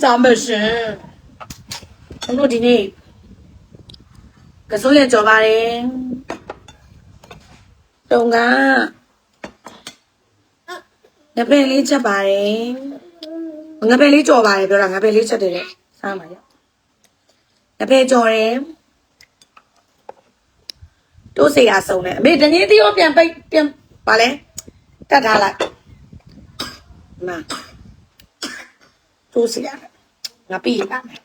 စားမရှင်ကျွန်တော်ဒီနေ့ကစိုးရကြော်ပါတယ်တုံကငပင်လေးချက်ပါတယ်ငပင်လေးကြော်ပါတယ်ပြောတာငပင်လေးချက်တယ်လေစားပါရငပင်ကြော်တယ်တိုးစေရဆုံးတယ်အမေတငင်းသီးရောပြန်ပိတ်ပြန်ပါလဲတတ်ထားလိုက်ဒီမှာ တိုးစီရမယ်ငါပြီးရပါမယ်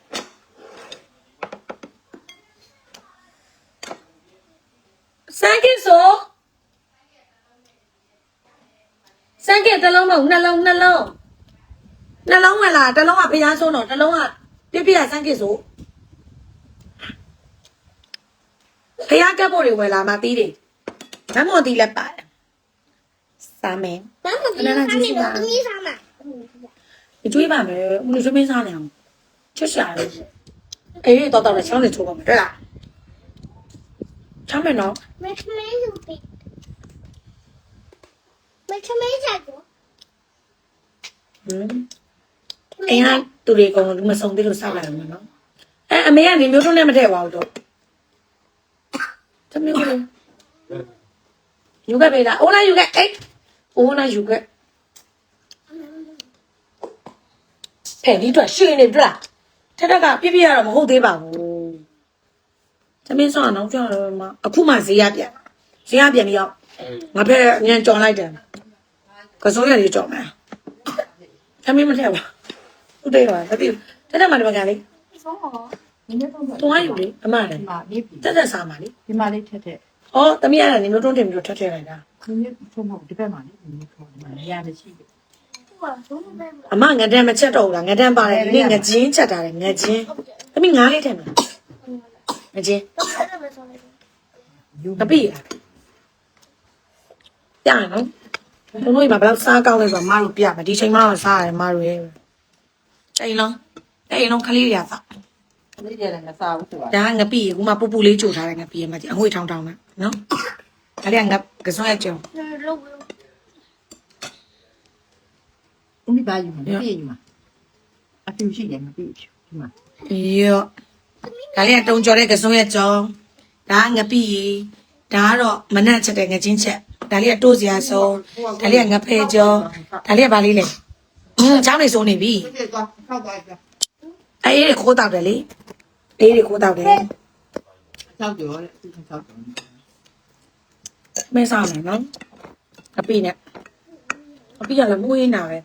စံကစ်ဆိုစံကစ်တစ်လုံးတော့နှလုံးနှလုံးနှလုံးဝင်လာတစ်လုံးကဖျားဆုံးတော့တစ်လုံးကပြပြစံကစ်ဆိုဖျားကပ်ဖို့တွေဝင်လာမှတီးတယ်မမော်တီးလက်ပါတယ်စာမင်းမမော်တီးလက်ပါသမီးစာမင်း 你追吧没？我们这边商量，就是啊，哎，到到了抢着抽吧没？对啦，抢没呢？没吃没有呗？没吃没下过。嗯，哎呀，都得讲你们送的都啥来了嘛？哎，没呀，你没有说那么太晚都，怎么有的？有个没的，我那有个，哎，我那有个， ဖယ်ပြီးတော့ရှင်နေပြလားထက်ထက်ကပြပြရတော့မဟုတ်သေးပါဘူးသမင်းဆောင်အောင်ကြောက်ရမှာအခုမှဈေးရပြန်ဈေးရပြန်ပြီးတော့ငါဖက်အမြန်ကြော်လိုက်တယ်ကစိုးရကြီးကြော်မယ်သမင်းမထက်ပါဟုတ်တယ်ပါတတိထက်ထက်မှဒီမှာကလေးဆုံးပါတွားယူလေအမလည်းတက်တက်စားပါလေဒီမှာလေးထက်ထက်ဩသမီးအဲ့ဒါနေမျိုးတွန်းတင်ပြီးတော့ထက်ထက်လိုက်တာဒီမျိုးဖုန်းမဟုတ်ဒီဘက်မှာလေဒီမျိုးဖုန်းဒီမှာရရတဲ့ရှိတယ် အမငဒန်မချက်တော့ဘူးလားငဒန်ပါတယ်ဒီနေ့ငချင်းချက်တာလေငချင်းသမီးငားလေးထည့်မလားငချင်းတပိပြနော်တို့တို့ဒီမှာဘယ်လောက်စားကောင်းလဲဆိုတော့မတို့ပြမယ်ဒီချိန်မှတော့စားရတယ်မတို့ရဲ့ချိန်လုံးအဲ့လုံးခလေးတွေကစားခလေးတွေလည်းမစားဘူးသူကဒါငပိကူမပူပူလေးကြိုထားတယ်ငပိရဲ့မကြီးအငွေ့ထောင်းထောင်းနဲ့နော်အဲ့ဒါငကစွန့်ရဲ့ကြုံ ဦးမိပါယူမှာပြည့်ယူမှာအဖြူရှိတယ်မပြည့်ဘူးဒီမှာရောဒါလေးကတုံကြော်တဲ့ကစွမ်းရကြုံဒါကငပိဒါကတော့မနက်ချက်တဲ့ငချင်းချက်ဒါလေးကတိုးစရာဆုံးဒါလေးကငဖဲကြောဒါလေးကဘာလေးလဲอืมချောင်းနေစိုးနေပြီပြည့်သွားထောက်သွားကြအေးခိုးတောက်တယ်လေအေးခိုးတောက်တယ်ထောက်ကြောတဲ့သူထောက်ကြောမဲစားမယ်နော်အပိနဲ့အပိကလည်းမွေးနေတာပဲ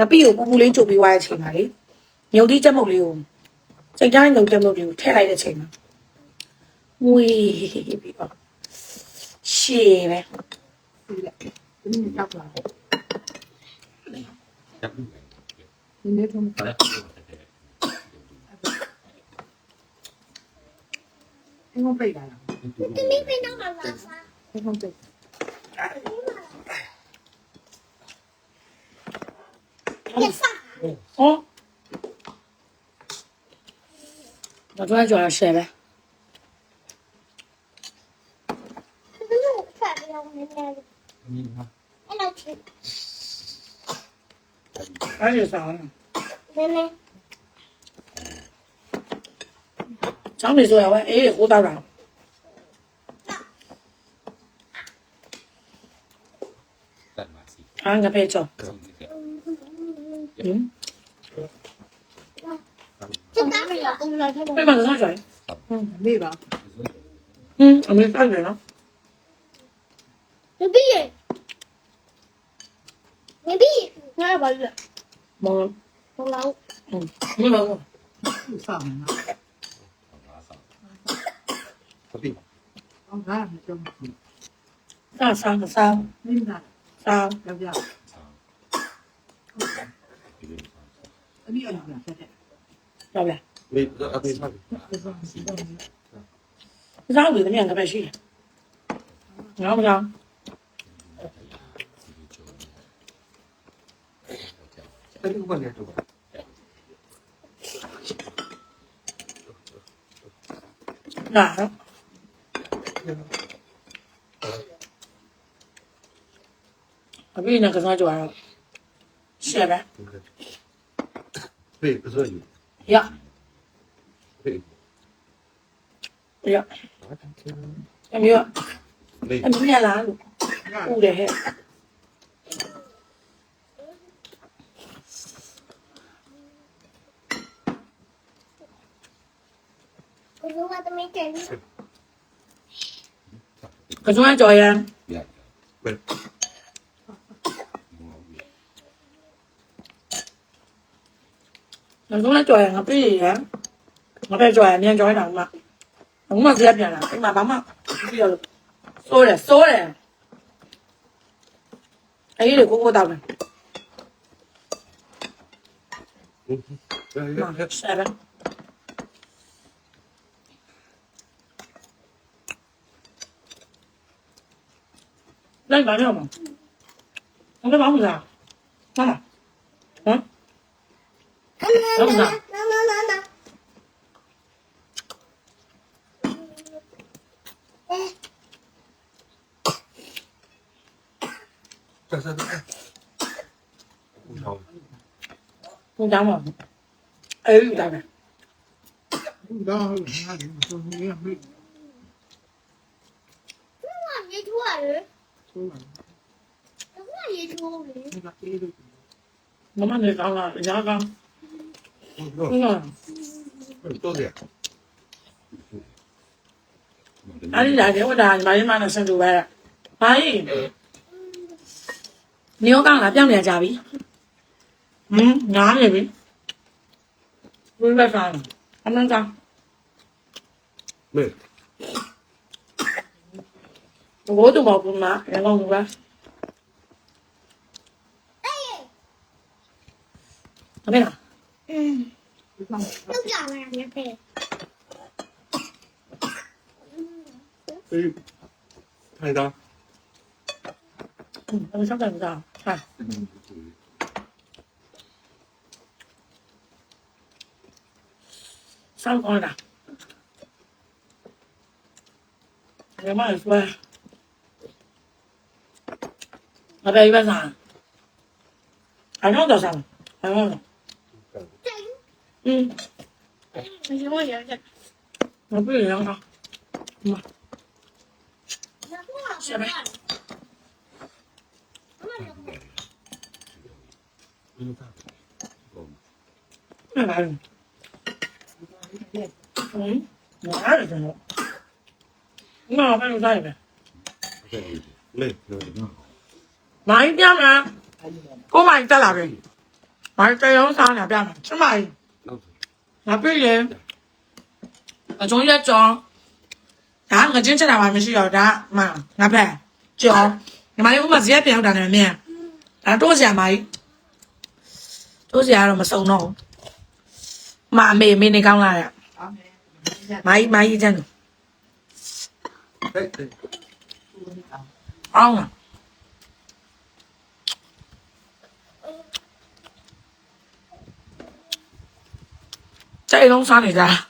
ငပိကိုပူပူလေးချုပ်ပြီးွားတဲ့အချိန်မှာလေညုံတိကြက်မုတ်လေးကိုစိတ်တိုင်းညုံကြက်မုတ်လေးကိုထည့်လိုက်တဲ့အချိန်မှာဝေးပြီးတော့ရှည်ပဲဒီလက်ဒီနောက်ပါဒီနေ့တော့ဘယ်လိုပြေးတာလဲဒီနေ့ပြေးတော့မှာပါဘယ်လိုပြေး 哦，我昨天叫他吃的呗。你看，还有啥呢？妹妹，长辈说要玩 A 胡大软。ăn cà phê cho 응? 빼만 사줘요. 응, 밀봐. 응, 아무리 싸도 되나? 여기! 여기! 네, 맞아. 먹어. 먹으라고. 응, 이거 먹어. sao mà nó không ra mà chung Sao, sao, sao? nên là Sao? đâu giờ မကြုံဘူး စားစားစား မင်းသား စား ယောက်ျားအမိအလူကဆက်တဲ့ တော့လား မေအဖေစားပြီ စားလို့တမန်ကပဲရှိတယ်ငေါ့မလား အဲ့ဒီကနေတော့ ငါအမေနဲ့ကစားကြွားတော့ရှယ်ပဲ ဖေးဆိုယူ ရ 对， ရအမျိုး 累 အ。မြင်လားလို့ဥတယ်ဟဲ့ Paper, don't you? Ja. Paper. Ja. Jamen, jo. Jamen, den her larve. Uh, det her. Kan du have en joy, Jan? Ja. Vel. mình cũng đã chòe nó cái gì á nó phải chòe nên cho cái mà. Đúng mà riêng này cái mà bấm á bây giờ xôi này xôi này. Ấy được cô cô tầm này. Mà, xe đấy đây bán không à? Không có bán không sao. Không à? Dobra. Cho sao đã. Không đau mà. Ê, đau không Đau, đau, đau, đau. 我妈那讲了，人家讲。 응. 또 돼. 아니 나 내보다 마지막에 생각 왜? 아이. 니가 강나 병내 잡이. 응, 나네 비. 불배가 안 난다. 네. 뭐도 먹구나. 내가 뭐가? 아메나. 응. 여기 안 와요, 옆에. 여기 달다. 응, 여기 상관입니다. 자. 쌀 꺼내라. 얼마나 좋아. ở đây bây giờ anh nói tôi rằng anh nói 응. 이거 여자. 여기 여자. 엄마. 시작해. 응. 응. 뭐 알았어. 나 빨리 가야 돼. 네. 많이 뛰면 꼬마 있다 나를. 많이 뛰어 사는 야 뺨. 치마 이. ငါပြည့်ရင်အကျုံးရကြောင်းဒါငချင်းချက်တာမှမရှိတော့ဒါမှငါဖက်ကြောင်းညီမလေးဥမာဇရက်ပြန်ရောက်တာနဲ့မြန်ဒါတို့ဆရာမကြီးတို့ဆရာတော့မစုံတော့ဘူးမအမေမေနေကောင်းလာရမိုင်းမိုင်းကျန်တယ်အောင်လား chạy không sao để ra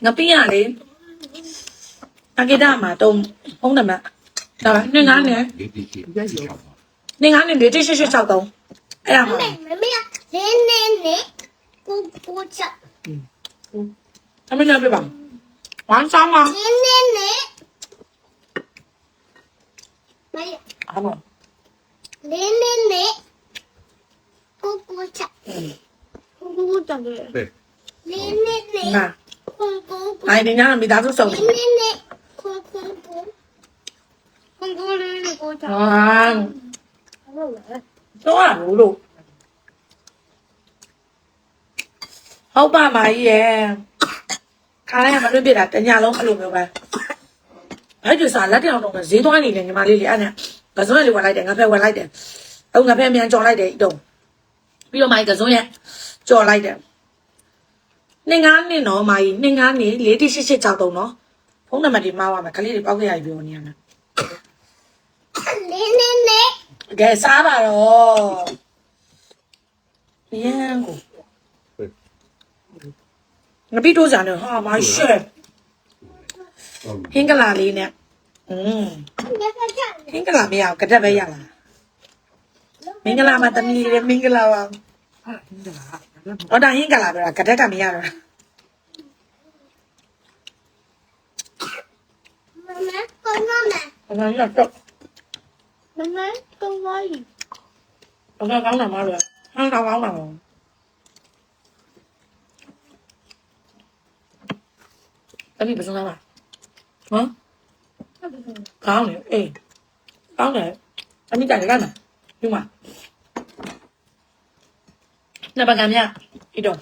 nó biết à đi. Anh cái đa mà tôm. Không được mà. Rồi nên ngán nè nên ngán nè để chơi chơi chơi sao tôm ai làm mà nên nên nè cô cô chợ anh bên đây bên bằng quán xong mà nên nên nè 好不好？ 네네네. 꼬꼬차. 꼬꼬차래. 네. 네네네. 아. 콩콩콩. 아니 그냥 믿어줬어 네네네. 콩콩콩. 콩콩을 꼬차. 아, tôi là ngủ luôn. Ông bà mà gì vậy? Cái này mà nó biết là cái nhà không luôn rồi bà. Ấy chứ sao lát thì nó còn gì này mà đi đi nè. ကစုံလေးဝင်လိုက်တယ်ငါဖက်ဝင်လိုက်တယ်အခုငါဖက်အမြန်ကြော်လိုက်တယ်ဤတော့ပြီးတော့မိုင်းကစုံရဲ့ကြော်လိုက်တယ်နှင်းကားနှင်းတော့မိုင်းနှင်းကားနှင်း၄၈၈၆တုံးနော်ဖုန်းနံပါတ်တွေမှားပါမယ်ကလေးတွေပောက်ခဲ့ရပြီပြောနေရမယ်နင်းနင်းနင်းကဲစားပါတော့ရန်ကိုငါပြီးတိုးကြတယ်ဟာမရှိဟင်းကလာလေးနဲ့อืม မင်္ဂလာမရအောင်ကတက်ပဲရလားမင်္ဂလာမသမီးတွေမင်္ဂလာပါဟောတာဟင်္ဂလာပြောတာကတက်ကမရတော့မမကောင်းမမဘာလဲတော့မမကောင်းပါ့ဘာလဲကောင်းတာမလားဟမ်ကောင်းကောင်းတာမဟုတ်အဲ့ဒီပစုံလာပါဟမ် ကောင်းတယ်အေးကောင်းတယ်အမိကြိုက်ကြမ်းမှာညမနဘကံမြဒီတော့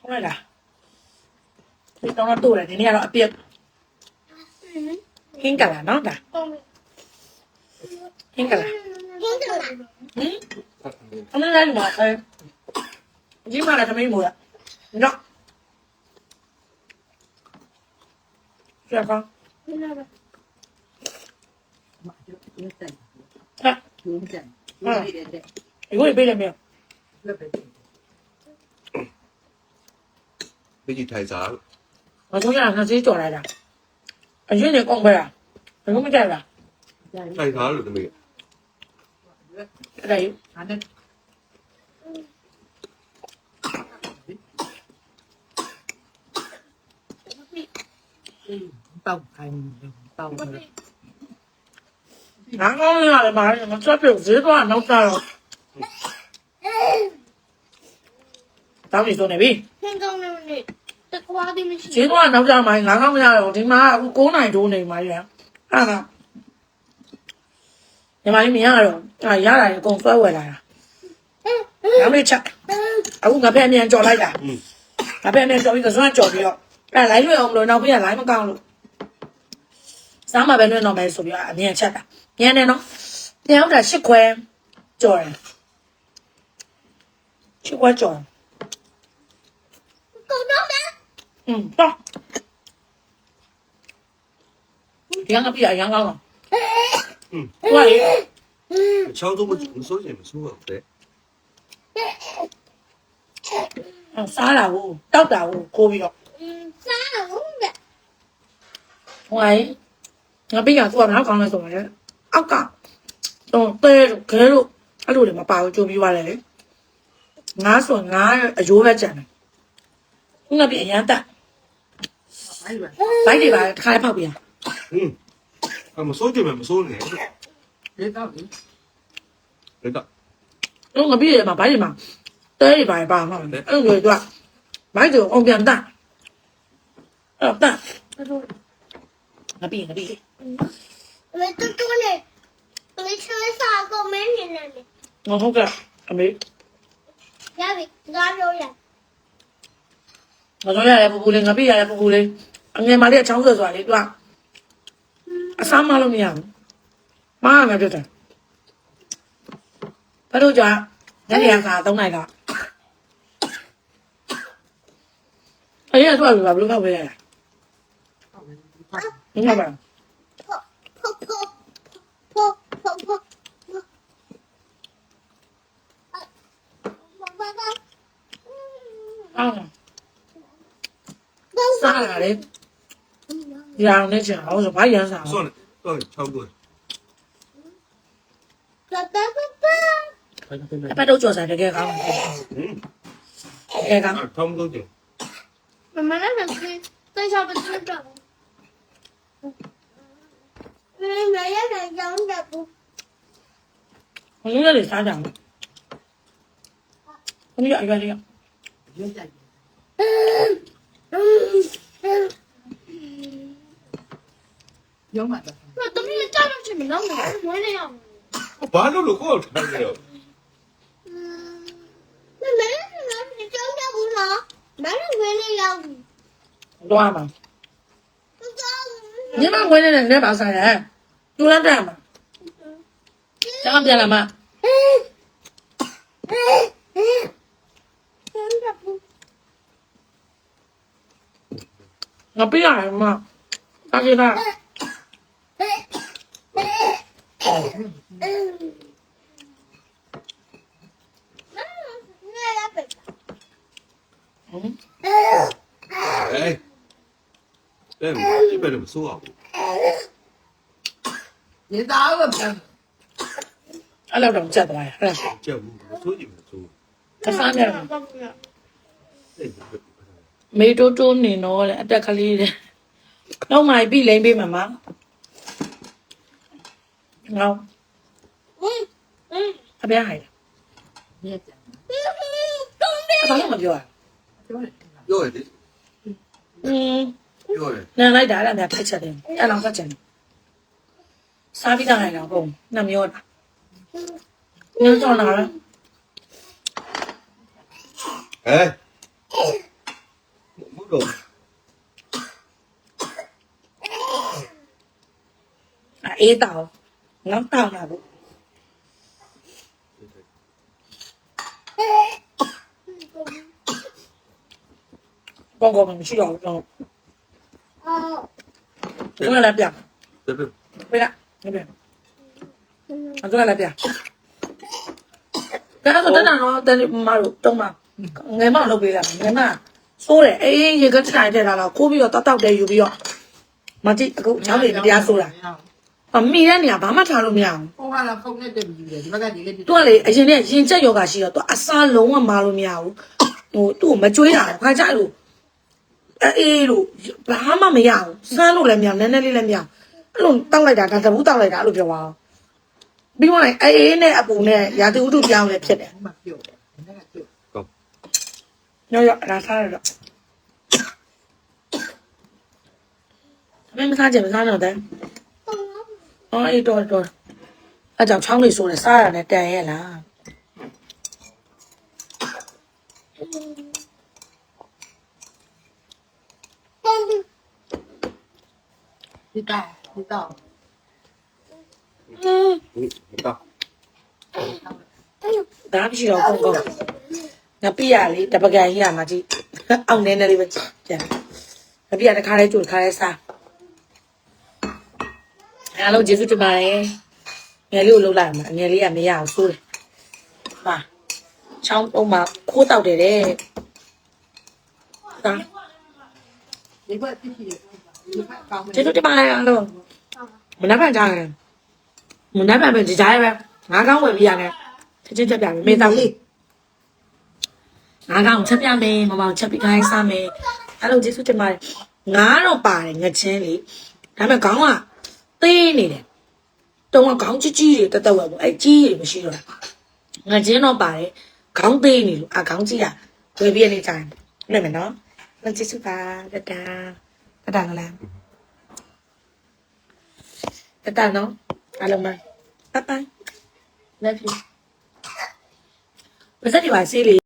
ဟုတ်လားဒီတော့တော့တူတယ်ဒီနေ့ကတော့အပြည့်ဟင်းကလာနော်ဒါဟင်းကလာဟင်းအမေလည်းမအဲဒီမှာလည်းသမီးမို့ရနော် ဆက်ပါ 听着吧， မှရုပ်ရုပ်တိုင် ဟာ ရုပ်တိုင်ရုပ်ရည်တဲ့ ဒီကိုပြေးတယ်မြေ လွတ်ပဲ 你去太杂了， မဆုံးရငါစေးကြော်လိုက်တာအရင်ကကောင်းပဲလားဘယ်လိုမကြိုက်လား 太杂了都没有。 အဲ့ တောက်ခိုင်းတောက်ခိုင်းနားကောင်းရတယ်မာရီမစပ်ပြုတ်ဈေးသွားနောက်သားတော့တောင်းပြီးဆိုနေပြီဟင်းကောင်းနေနေတကွာဒီမရှိဈေးသွားနောက်သားမိုင်းနားကောင်းရတော့ဒီမှာအခု9နိုင်တိုးနေမှာရအဲ့ဒါညီမလေးမရတော့အာရတာအကုန်ဆွဲဝယ်လာတာ။ဒါမေးချက်အခုငါဖက်အမြန်ကြော်လိုက်တာ။ငါဖက်အမြန်ကြော်ပြီးတော့စွမ်းကြော်ပြီးတော့ အဲ့လိုင်းလွယ်အောင်မလို့နောက်ပြရလိုင်းမကောင်းလို့စားမှာပဲလွယ်တော့မယ်ဆိုပြီးတော့အမြန်ချက်တာမြန်တယ်နော်ပြန်ဟုတ်တာရှစ်ခွဲကြော်တယ်ရှစ်ခွဲကြော်တယ် 狗肉呢？ อืมတော့ရန်ကပြရန်ကောင်းတော့ 嗯， ဟိုကလေ 敲都不怎么说也没说过对。 စားလာဘူးတောက်တာဘူးခိုးပြီးတော့ 嗯，啥红的？ ဟိုကငါပြရသူကဘာကောင်းလဲဆိုတော့လေအောက်ကတော့တဲတို့ခဲတို့အဲ့လိုတွေမပါဘူးကြိုးပြီးသွားတယ်လေငါဆိုငါအယိုးပဲကြံတယ်ငါပြအရန်တက် အဲ့ဒါ ဘိုက်တွေပါတစ်ခါလေးဖောက်ပြရ 嗯，啊，没说就没说呢， ဒီတော့ဒီ 对的， တော့ငါပြရမှာဘိုက်တွေမှာတဲတွေပါပါမှာအဲ့လိုတွေကဘိုက်တွေအောင်ပြန်တက် အဲ့တော့တက်ငါပြငါပြ 我这多呢，我吃啥个没人呢？ ငါဟုတ်ကအမေ 要不俺有人， ငါတို့ရတယ်ပူပူလေးငါပြရတယ်ပူပူလေးအငယ်မလေးအချောင်းဆွဲဆိုတာလေသူကအစားမလို့မရဘူးမားရမယ်ပြတ်တယ်ဘယ်လိုကြာညနေအခါ၃နိုင်ကအဲ့ရတော့ဘယ်လိုဖောက်ပေးရလဲ 你看吧。ăn xa là đi giang đi chảo rồi phải giang xào Son, ơi, chào người. bắt đầu chùa xài được kia không kia không à, Thông luôn chị. Mama nó là cái tay sao bên chân trọng. 我应该得想我你远远的嗯嗯远的。那等你带上去你能不能回来呀？我还路过吃呢嗯那没事没你真的不能没人回来呀？乱吗你妈回来了你把伞用上这样吧。想看见了吗？我不要什么，大鸡蛋。嗯，哎，哎，你背的不错啊。你打个喷，အဲ့လောက်တော့ကြက်သွားရဟဲ့ကြောက်ဘူးမဆိုးကြည့်ဘူးဆိုးတစားမြတ်အဲ့ဒါပဲမေတိုးတိုးနေတော့တဲ့အတက်ကလေးတဲ့နောက်မှပြီလိမ့်ပေးမှာမငောင်းအပြားဟိုင်别讲了，ဘာလို့မပြောရ就是ပြောရတယ်อืมပြောရတယ်နန်လိုက်တာအဲ့ဒါများဖက်ချက်တယ်အဲ့လောက်ဖက်ချက်တယ် စားပြီးသားဟိုင်တော့ပုံနှမျောတာညောင်းလာလား ဟဲ့မဟုတ်တော့ အေးတောင်းငေါတောင်းလာဘူးကောကောမရှိတော့ဘူးတော့ อ๋อ ဒီက လည်းပြတယ်တယ်ပြရနေပြအဲ့ဒါလည်းပြဒါဆိုတန်းတော့တန်းမလို့တုံးမငယ်မလုပ်ပေးလိုက်ငယ်မစိုးတယ်အေးရေကထိုင်တဲ့လာတော့ခိုးပြီးတော့တောက်တောက်တယ်ယူပြီးတော့မကြည့်အခုညောင်းနေတရားစိုးတာအမိတဲ့နေရာဘာမှထားလို့မရဘူးဟိုကတော့ဖုန်းနဲ့တက်ပြီးယူတယ်ဒီဘက်ကဒီလေးသူကလေအရင်ကရင်ကျက်ယောဂရှိတော့သူအစားလုံးဝမလို့မရဘူးဟိုသူ့ကိုမကြွေးတာခါကြလို့အေးလို့ဘာမှမရဘူးစမ်းလို့လည်းမရနည်းနည်းလေးလည်းမရ အဲ့လိုတောက်လိုက်တာဒါတဘူးတောက်လိုက်တာအဲ့လိုပြောပါအောင်ပြီးတော့အေးနဲ့အပူနဲ့ရာသီဥတုပြောင်းလဲဖြစ်တယ် ဟိုမှာပြုတ်တယ်ဒီဘက်ကပြုတ် ညောရောဒါစားရတော့မင်းမစားကြမစားတော့တဲ့အော်အေးတော့တော့အဲ့ကြောင့်ချောင်းလေးဆိုတယ်စားရတဲ့တန်ရဲ့လား ဒီတော့ ဒီတော့อืมဟုတ်တော့ဒါမရှိတော့ကောကောငါပြရလေတပကံကြီးရမှာကြည့်အောင်နေနေလေးပဲပြန်ငါပြရတခါလေးကြိုတခါလေးစားအားလုံးကျေးဇူးတင်ပါတယ်ငယ်လေးကိုလှုပ်လိုက်မှာငယ်လေးကမရအောင်ဆိုးတယ်ပါချောင်းပုံမှာခိုးတောက်တယ်တဲ့ဒါဒီဘက်တိရှိတယ်ဒီဘ က်ကောင်းမယ်ကျေးဇူးတင်ပါတယ်အားလုံးမနှက်ဖန်ကြတယ်မနှက်ဖန်ပဲဒီကြားပဲငါးကောင်းဝယ်ပြရတယ်ချက်ချင်းချက်ပြမယ်မေးတော့ငါးကောင်ချက်ပြမယ်မမောင်ချက်ပြီးခိုင်းစားမယ်အဲ့လိုကျေးဇူးတင်ပါတယ်ငါတော့ပါတယ်ငချင်းလေဒါပေမဲ့ခေါင်းကသေးနေတယ်တုံးကခေါင်းကြီးကြီးတွေတက်တက်ဝက်ပေါ့အဲ့ကြီးတွေမရှိတော့ငချင်းတော့ပါတယ်ခေါင်းသေးနေလို့အခေါင်းကြီးကဝယ်ပြီးရနေကြတယ်နိုင်မယ်နော်ငါကျေးဇူးပါတတာ တတာကလားတတာနော်အားလုံးပါဘိုင်ဘိုင် love you ပစတိပါစေးလေ